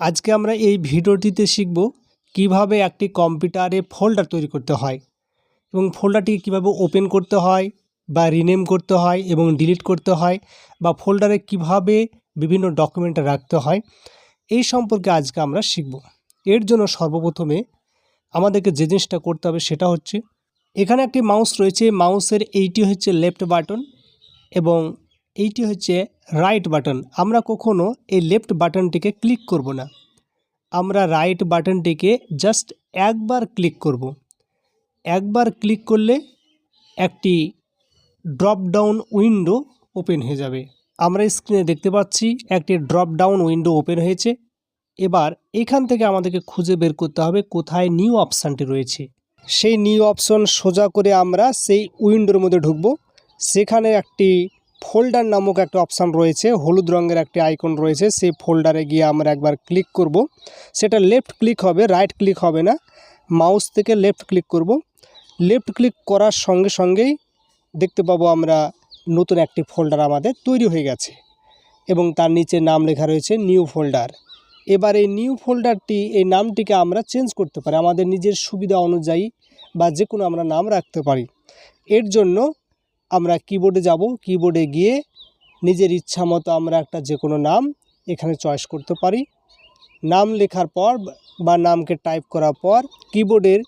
আজকে আমরা এই ভিডিওটিতে শিখব কীভাবে একটি কম্পিউটারে ফোল্ডার তৈরি করতে হয় এবং ফোল্ডারটিকে কীভাবে ওপেন করতে হয় বা রিনেম করতে হয় এবং ডিলিট করতে হয় বা ফোল্ডারে কীভাবে বিভিন্ন ডকুমেন্ট রাখতে হয়, এই সম্পর্কে আজকে আমরা শিখব। এর জন্য সর্বপ্রথমে আমাদেরকে যে জিনিসটা করতে হবে সেটা হচ্ছে, এখানে একটি মাউস রয়েছে, মাউসের এইটি হচ্ছে লেফট বাটন এবং এইটি হচ্ছে রাইট বাটন আমরা কখনো এই লেফট বাটনটিকে ক্লিক করব না। আমরা রাইট বাটনটিকে জাস্ট একবার ক্লিক করব। একবার ক্লিক করলে একটি ড্রপ ডাউন উইন্ডো ওপেন হয়ে যাবে। আমরা স্ক্রিনে দেখতে পাচ্ছি একটি ড্রপ ডাউন উইন্ডো ওপেন হয়েছে। এবার এখান থেকে আমাদেরকে খুঁজে বের করতে হবে কোথায় নিউ অপশানটি রয়েছে। সেই নিউ অপশন সোজা করে আমরা সেই উইন্ডোর মধ্যে ঢুকবো। সেখানে একটি ফোল্ডার নামক একটা অপশান রয়েছে, হলুদ রঙের একটি আইকন রয়েছে, সেই ফোল্ডারে গিয়ে আমরা একবার ক্লিক করব। সেটা লেফট ক্লিক হবে, রাইট ক্লিক হবে না, মাউস থেকে লেফট ক্লিক করব। লেফট ক্লিক করার সঙ্গে সঙ্গেই দেখতে পাবো আমরা নতুন একটি ফোল্ডার আমাদের তৈরি হয়ে গেছে এবং তার নিচে নাম লেখা রয়েছে নিউ ফোল্ডার। এবার এই নিউ ফোল্ডারটি, এই নামটিকে আমরা চেঞ্জ করতে পারি, আমাদের নিজের সুবিধা অনুযায়ী বা যে কোনো আমরা নাম রাখতে পারি। এর জন্য আমরা কিবোর্ডে যাব কিবোর্ডে গিয়ে নিজের ইচ্ছা মতো আমরা একটা যে কোনো নাম এখানে চয়েস করতে পারি নাম লেখার পর বা নামকে টাইপ করার পর কিবোর্ডের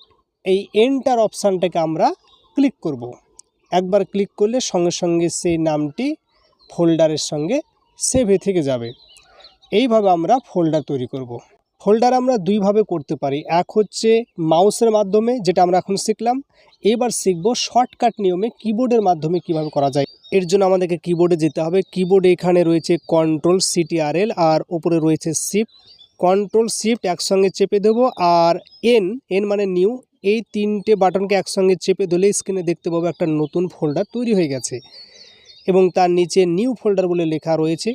এই এন্টার অপশানটাকে আমরা ক্লিক করব। একবার ক্লিক করলে সঙ্গে সঙ্গে সেই নামটি ফোল্ডারের সঙ্গে সেভে থেকে যাবে এইভাবে আমরা ফোল্ডার তৈরি করব। ফোল্ডার আমরা দুইভাবে করতে পারি। এক হচ্ছে মাউসের মাধ্যমে, যেটা আমরা এখন শিখলাম। এবার শিখব শর্টকাট নিয়মে কিবোর্ডের মাধ্যমে কীভাবে করা যায়। এর জন্য আমাদেরকে কিবোর্ডে যেতে হবে। কিবোর্ডে এখানে রয়েছে কন্ট্রোল সিটিআরএল আর ওপরে রয়েছে শিফট কন্ট্রোল শিফট একসঙ্গে চেপে দেবো, আর এন এন মানে নিউ এই তিনটে বাটনকে একসঙ্গে চেপে ধরলে স্ক্রিনে দেখতে পাবো একটা নতুন ফোল্ডার তৈরি হয়ে গেছে। এবং তার নিচে নিউ ফোল্ডার বলে লেখা রয়েছে।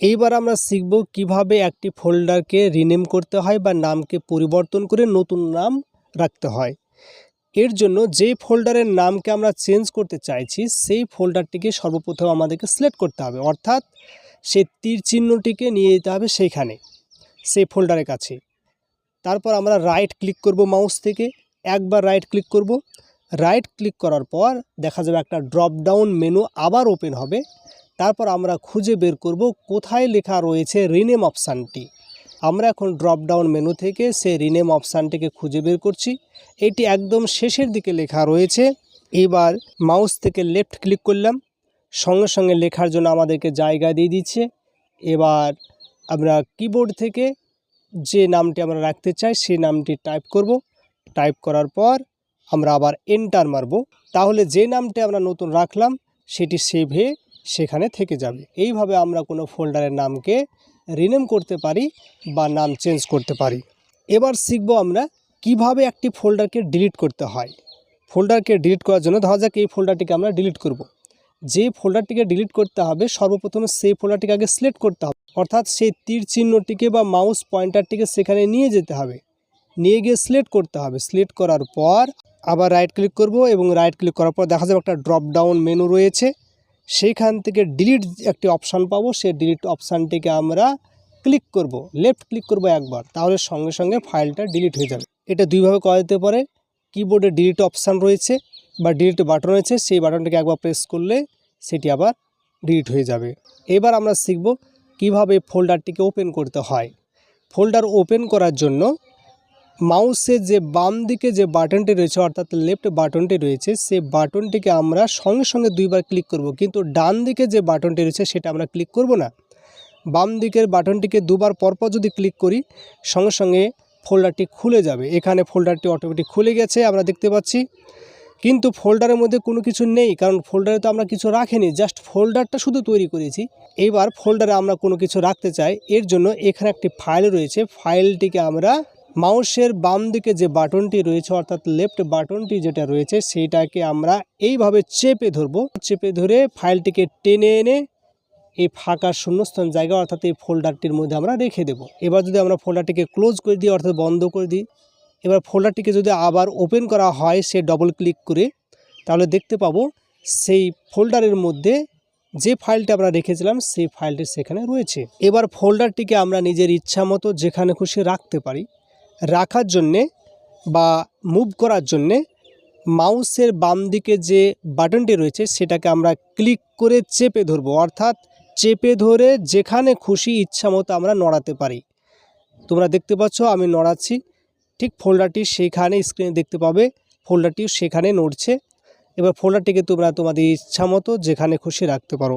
এইবার আমরা শিখব কীভাবে একটি ফোল্ডারকে রিনেম করতে হয় বা নামকে পরিবর্তন করে নতুন নাম রাখতে হয়। এর জন্য যে ফোল্ডারের নামকে আমরা চেঞ্জ করতে চাইছি, সেই ফোল্ডারটিকে সর্বপ্রথম আমাদেরকে সিলেক্ট করতে হবে। অর্থাৎ সেই তীর চিহ্নটিকে নিয়ে যেতে হবে সেইখানে সেই ফোল্ডারের কাছে। তারপর আমরা রাইট ক্লিক করব মাউস থেকে। একবার রাইট ক্লিক করব। রাইট ক্লিক করার পর দেখা যাবে একটা ড্রপ ডাউন মেনু আবার ওপেন হবে। তারপর আমরা খুঁজে বের করব কোথায় লেখা রয়েছে রিনেম অপশানটি। আমরা এখন ড্রপ ডাউন মেনু থেকে সে রিনেম অপশানটিকে খুঁজে বের করছি। এটি একদম শেষের দিকে লেখা রয়েছে। এবার মাউস থেকে লেফট ক্লিক করলাম। সঙ্গে সঙ্গে লেখার জন্য আমাদেরকে জায়গা দিয়ে দিচ্ছে। এবার আমরা কিবোর্ড থেকে যে নামটি আমরা রাখতে চাই সেই নামটি টাইপ করব। টাইপ করার পর আমরা আবার এন্টার মারব। তাহলে যে নামটি আমরা নতুন রাখলাম, সেটি সেভ সেখানে থেকে যাবে। এইভাবে আমরা কোনো ফোল্ডারের নামকে রিনেম করতে পারি বা নাম চেঞ্জ করতে পারি। এবার শিখব আমরা কীভাবে একটি ফোল্ডারকে ডিলিট করতে হয়। ফোল্ডারকে ডিলিট করার জন্য ধরা যাক এই ফোল্ডারটিকে আমরা ডিলিট করব। যে ফোল্ডারটিকে ডিলিট করতে হবে, সর্বপ্রথমে সেই ফোল্ডারটিকে আগে সিলেক্ট করতে হবে। অর্থাৎ সেই তীর চিহ্নটিকে বা মাউস পয়েন্টারটিকে সেখানে নিয়ে যেতে হবে। নিয়ে গিয়ে সিলেক্ট করতে হবে। সিলেক্ট করার পর আবার রাইট ক্লিক করব এবং রাইট ক্লিক করার পর দেখা যাবে একটা ড্রপ ডাউন মেনু রয়েছে। সেইখান থেকে ডিলিট একটি অপশান পাবো। সেই ডিলিট অপশানটিকে আমরা ক্লিক করব। লেফট ক্লিক করব একবার। তাহলে সঙ্গে সঙ্গে ফাইলটা ডিলিট হয়ে যাবে। এটা দুইভাবে করা যেতে পারে। কিবোর্ডে ডিলিট অপশান রয়েছে বা ডিলিট বাটন রয়েছে। সেই বাটনটাকে একবার প্রেস করলে সেটি আবার ডিলিট হয়ে যাবে। এবার আমরা শিখব কীভাবে ফোল্ডারটিকে ওপেন করতে হয়। ফোল্ডার ওপেন করার জন্য মাউসের যে বাম দিকে যে বাটনটি রয়েছে, অর্থাৎ লেফট বাটনটি রয়েছে, সেই বাটনটিকে আমরা সঙ্গে সঙ্গে দুইবার ক্লিক করব। কিন্তু ডান দিকে যে বাটনটি রয়েছে, সেটা আমরা ক্লিক করব না। বাম দিকের বাটনটিকে দুবার পরপর যদি ক্লিক করি, সঙ্গে সঙ্গে ফোল্ডারটি খুলে যাবে। এখানে ফোল্ডারটি অটোমেটিক খুলে গেছে, আমরা দেখতে পাচ্ছি। কিন্তু ফোল্ডারের মধ্যে কোনো কিছু নেই, কারণ ফোল্ডারে তো আমরা কিছু রাখিনি জাস্ট ফোল্ডারটা শুধু তৈরি করেছি। এইবার ফোল্ডারে আমরা কোনো কিছু রাখতে চাই, এর জন্য এখানে একটি ফাইল রয়েছে। ফাইলটিকে আমরা মাউসের বাম দিকে যে বাটনটি রয়েছে, অর্থাৎ লেফট বাটনটি যেটা রয়েছে সেইটাকে আমরা এইভাবে চেপে ধরবো। চেপে ধরে ফাইলটিকে টেনে এনে এই ফাঁকা শূন্যস্থান জায়গা, অর্থাৎ এই ফোল্ডারটির মধ্যে আমরা রেখে দেব। এবার যদি আমরা ফোল্ডারটিকে ক্লোজ করে দিই, অর্থাৎ বন্ধ করে দিই, এবার ফোল্ডারটিকে যদি আবার ওপেন করা হয়, সে ডবল ক্লিক করে, তাহলে দেখতে পাবো সেই ফোল্ডারের মধ্যে যে ফাইলটা আমরা রেখেছিলাম, সেই ফাইলটি সেখানে রয়েছে। এবার ফোল্ডারটিকে আমরা নিজের ইচ্ছা মতো যেখানে খুশি রাখতে পারি। রাখার জন্যে বা মুভ করার জন্যে মাউসের বাম দিকে যে বাটনটি রয়েছে সেটাকে আমরা ক্লিক করে চেপে ধরবো। অর্থাৎ চেপে ধরে যেখানে খুশি ইচ্ছা মতো আমরা নড়াতে পারি। তোমরা দেখতে পাচ্ছ আমি নড়াচ্ছি। ঠিক ফোল্ডারটি সেখানে স্ক্রিনে দেখতে পাবে। ফোল্ডারটিও সেখানে নড়ছে। এবার ফোল্ডারটিকে তোমরা তোমাদের ইচ্ছা মতো যেখানে খুশি রাখতে পারো।